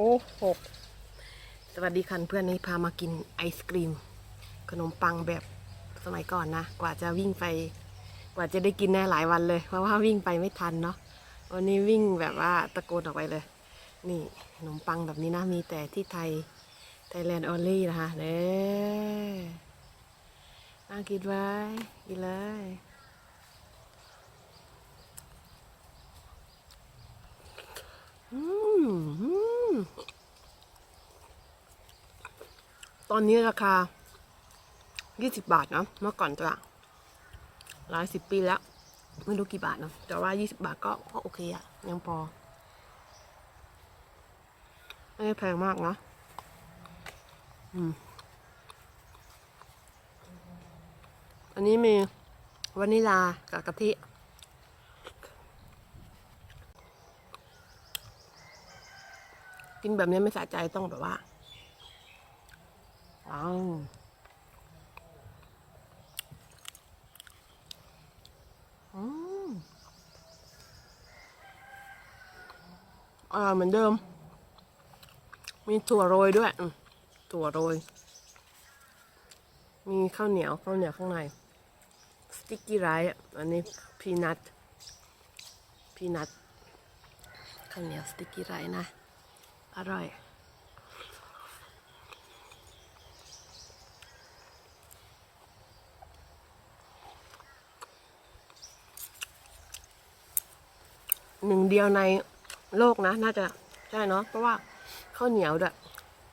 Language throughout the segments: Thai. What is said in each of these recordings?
อ้หกสวัสดีคันเพื่อนนี้พามากินไอศกรีม ขนมปังแบบสมัยก่อนนะ กว่าจะวิ่งไป กว่าจะได้กินได้หลายวันเลย เพราะว่าวิ่งไปไม่ทันเนาะวันนี้วิ่งแบบว่าตะโกนออกไปเลย นี่ขนมปังแบบนี้นะมีแต่ที่ไทยไทยแลนด์ออลลี่นะคะเน่น่ากินไว้กินเลยอืมอืม ตอนนี้ราคา 20 บาทเนาะเมื่อก่อนจะหลายสิบปีแล้ว ไม่รู้กี่บาทเนาะแต่ว่า 20 บาทก็ก็โอเคอะยังพอไม่แพงมากนะอืมอันนี้มีวานิลากับกะทิกินแบบนี้ไม่สะใจต้องแบบว่า ว้าอืมอร่อยเหมือนเดิม มีถั่วโรยด้วย ถั่วโรย มีข้าวเหนียวข้าวเหนียวข้างใน สติกกี้ไรซ์อันนี้พีนัทพีนัทข้าวเหนียวสติกกี้ไรซ์นะ อร่อย หนึ่งเดียวในโลกนะ น่าจะใช่เนาะเพราะว่าข้าวเหนียวด้วย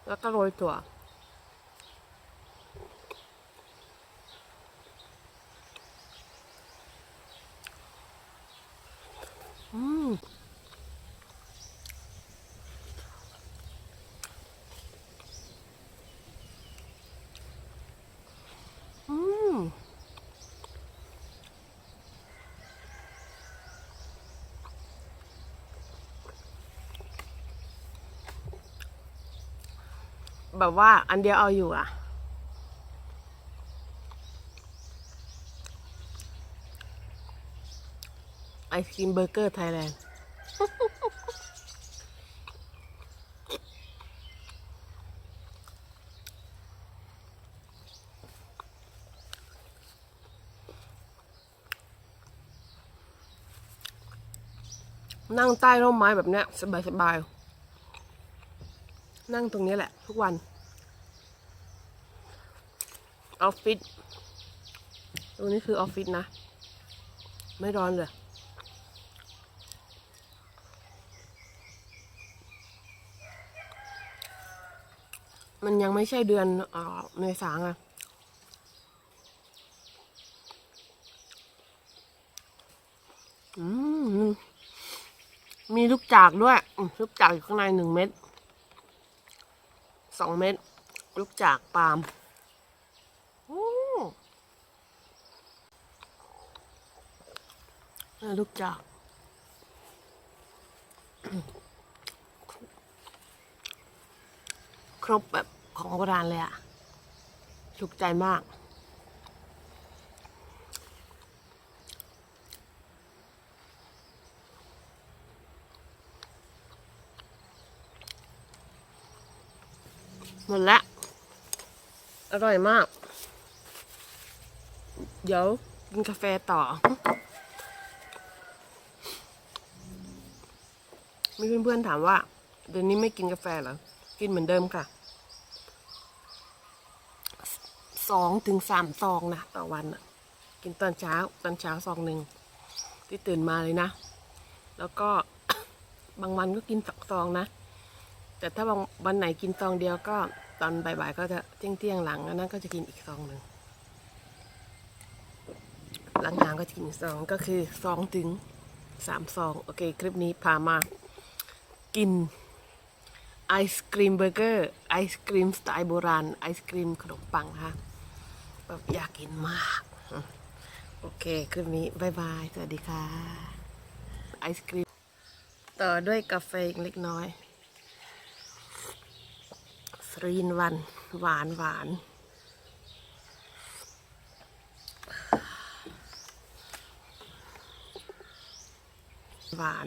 แล้วก็โรยถั่ว อืม อืม แบบว่า อันเดียวเอาอยู่อะ ไอศครีมเบอร์เกอร์ไทยแลนด์นั่งใต้ร่มไม้แบบเนี้ยสบายๆ นั่งตรงนี้แหละ ทุกวันออฟฟิศตรงนี้คือออฟฟิศนะ ไม่ร้อนเลยมันยังไม่ใช่เดือนเอ่อเมษาไงอืม มีลูกจากด้วย ลูกจากอยู่ข้างในหนึ่งเม็ด สองเม็ดลูกจากปาล์มโอ้น่าลูกจากครบแบบของโบราณเลยอะถูกใจมาก หมดละ อร่อยมาก เดี๋ยวกินกาแฟต่อ มีเพื่อนๆถามว่า เดี๋ยวนี้ไม่กินกาแฟเหรอ กินเหมือนเดิมค่ะ สองถึงสามซองนะต่อวันอะกินตอนเช้า ตอนเช้าซองหนึ่งที่ตื่นมาเลยนะ แล้วก็บางวันก็กินสองซองนะ แต่ถ้าบางวันไหนกินซองเดียวก็ ตอนบ่ายๆก็จะเที่ยงเที่ยงๆหลังอันนั้นก็จะกินอีกซองหนึ่งหลังงานก็จะกินซองก็คือซองถึงสามซองโอเค คลิปนี้พามากินไอศกรีมเบอร์เกอร์ไอศกรีมสไตล์โบราณไอศกรีมขนมปังค่ะแบบอยากกินมาก โอเค คลิปนี้บายบาย สวัสดีค่ะไอศกรีมต่อด้วยกาแฟอีกเล็กน้อย รีนวันหวานหวานหวาน